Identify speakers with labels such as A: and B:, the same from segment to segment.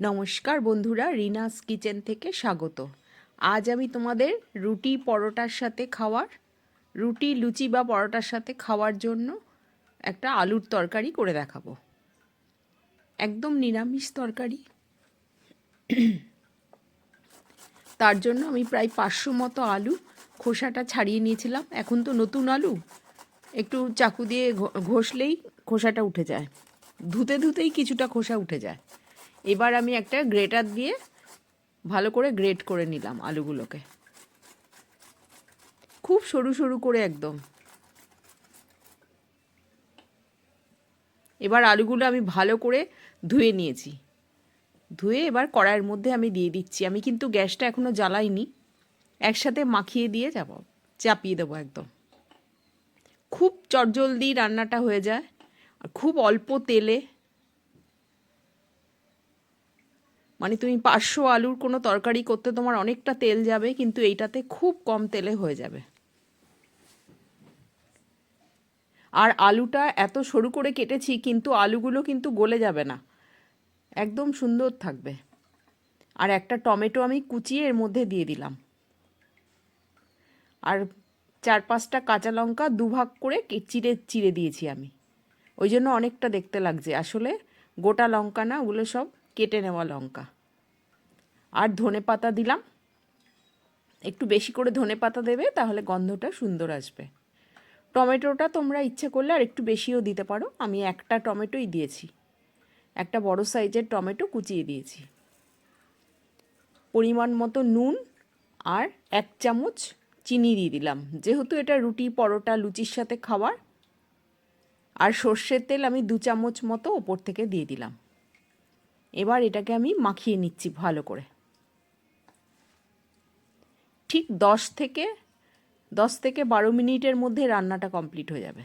A: নমস্কার বন্ধুরা, রিনাস কিচেন থেকে স্বাগত। আজ আমি তোমাদের রুটি পরোটার সাথে খাওয়ার, রুটি, লুচি বা পরোটার সাথে খাওয়ার জন্য একটা আলুর তরকারি করে দেখাবো। একদম নিরামিষ তরকারি। তার জন্য আমি প্রায় পাঁচশো মতো আলু খোসাটা ছাড়িয়ে নিয়েছিলাম। এখন তো নতুন আলু। একটু চাকু দিয়ে ঘষলেই খোসাটা উঠে যায়। ধুতে ধুতেই কিছুটা খোসা উঠে যায়। এবার আমি একটা গ্রেটার দিয়ে ভালো করে গ্রেট করে নিলাম আলুগুলোকে। খুব সরু সরু করে একদম। এবার আলুগুলো আমি ভালো করে ধুয়ে নিয়েছি। ধুয়ে এবার কড়াইয়ের মধ্যে আমি দিয়ে দিচ্ছি। আমি কিন্তু গ্যাসটা এখনও জ্বালাইনি। একসাথে মাখিয়ে দিয়ে যাব, চাপিয়ে দেবো একদম। খুব চটজলদি রান্নাটা হয়ে যায়। আর খুব অল্প তেলে মানে তুমি পাঁচশো আলুর কোনো তরকারি করতে তোমার অনেকটা তেল যাবে, কিন্তু এইটাতে খুব কম তেলে হয়ে যাবে। আর আলুটা এত সরু করে কেটেছি, কিন্তু আলুগুলো কিন্তু গলে যাবে না। একদম সুন্দর থাকবে। আর একটা টমেটো আমি কুচিয়ে এর মধ্যে দিয়ে দিলাম। আর চার পাঁচটা কাঁচা লঙ্কা দুভাগ করে চিড়ে চিড়ে দিয়েছি আমি। ওই জন্য অনেকটা দেখতে লাগছে। আসলে গোটা লঙ্কা না, ওগুলো সব কেটে নেওয়া লঙ্কা। আর ধনে পাতা দিলাম। একটু বেশি করে ধনে পাতা দেবে, তাহলে গন্ধটা সুন্দর আসবে। টমেটোটা তোমরা ইচ্ছে করলে আর একটু বেশিও দিতে পারো। আমি একটা টমেটোই দিয়েছি। একটা বড় সাইজের টমেটো কুচিয়ে দিয়েছি। পরিমাণ মতো নুন আর এক চামচ চিনি দিয়ে দিলাম। যেহেতু এটা রুটি, পরোটা, লুচির সাথে খাবার আর সর্ষের তেল আমি দু চামচ মতো ওপর থেকে দিয়ে দিলাম। এবার এটাকে আমি মাখিয়ে নিচ্ছি ভালো করে। ঠিক দশ থেকে দশ থেকে বারো মিনিটের মধ্যে রান্নাটা কমপ্লিট হয়ে যাবে।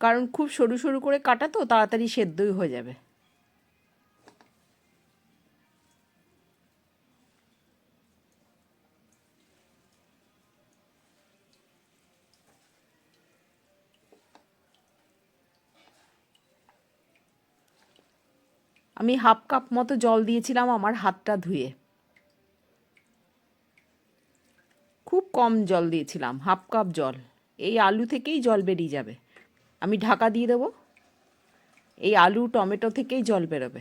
A: কারণ খুব সরু সরু করে কাটা তো, তাড়াতাড়ি সেদ্ধই হয়ে যাবে। আমি হাফ কাপ মতো জল দিয়েছিলাম আমার হাতটা ধুয়ে। খুব কম জল দিয়েছিলাম, হাফ কাপ জল। এই আলু থেকেই জল বেরিয়ে যাবে। আমি ঢাকা দিয়ে দেবো। এই আলু, টমেটো থেকেই জল বেরোবে।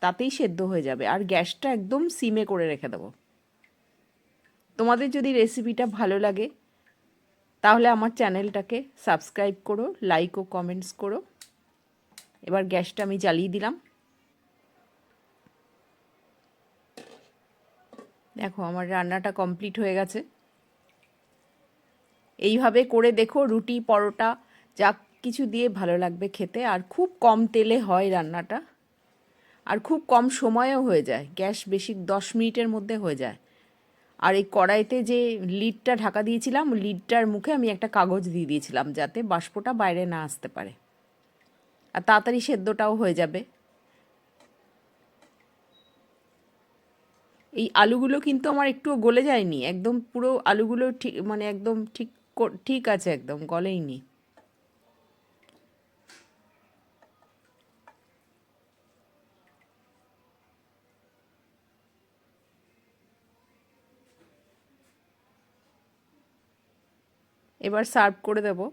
A: তাতেই সেদ্ধ হয়ে যাবে। আর গ্যাসটা একদম সিমে করে রেখে দেবো। তোমাদের যদি রেসিপিটা ভালো লাগে, তাহলে আমার চ্যানেলটাকে সাবস্ক্রাইব করো, লাইক ও কমেন্টস করো। এবার গ্যাসটা আমি জ্বালিয়ে দিলাম। দেখো, আমার রান্নাটা কমপ্লিট হয়ে গেছে। এইভাবে করে দেখো, রুটি, পরোটা, যা কিছু দিয়ে ভালো লাগবে খেতে। আর খুব কম তেলে হয় রান্নাটা। আর খুব কম সময়েও হয়ে যায়। গ্যাস বেশি দশ মিনিটের মধ্যে হয়ে যায়। আর এই কড়াইতে যে লিডটা ঢাকা দিয়েছিলাম, লিডটার মুখে আমি একটা কাগজ দিয়ে দিয়েছিলাম, যাতে বাষ্পটা বাইরে না আসতে পারে। আর তাড়াতাড়ি সেদ্ধটাও হয়ে যাবে। এই আলুগুলো কিন্তু আমার একটুও গলে যায়নি। একদম পুরো আলুগুলো ঠিক মানে একদম ঠিক ঠিক আছে একদম, গলেইনি। এবার সার্ভ করে দেবো।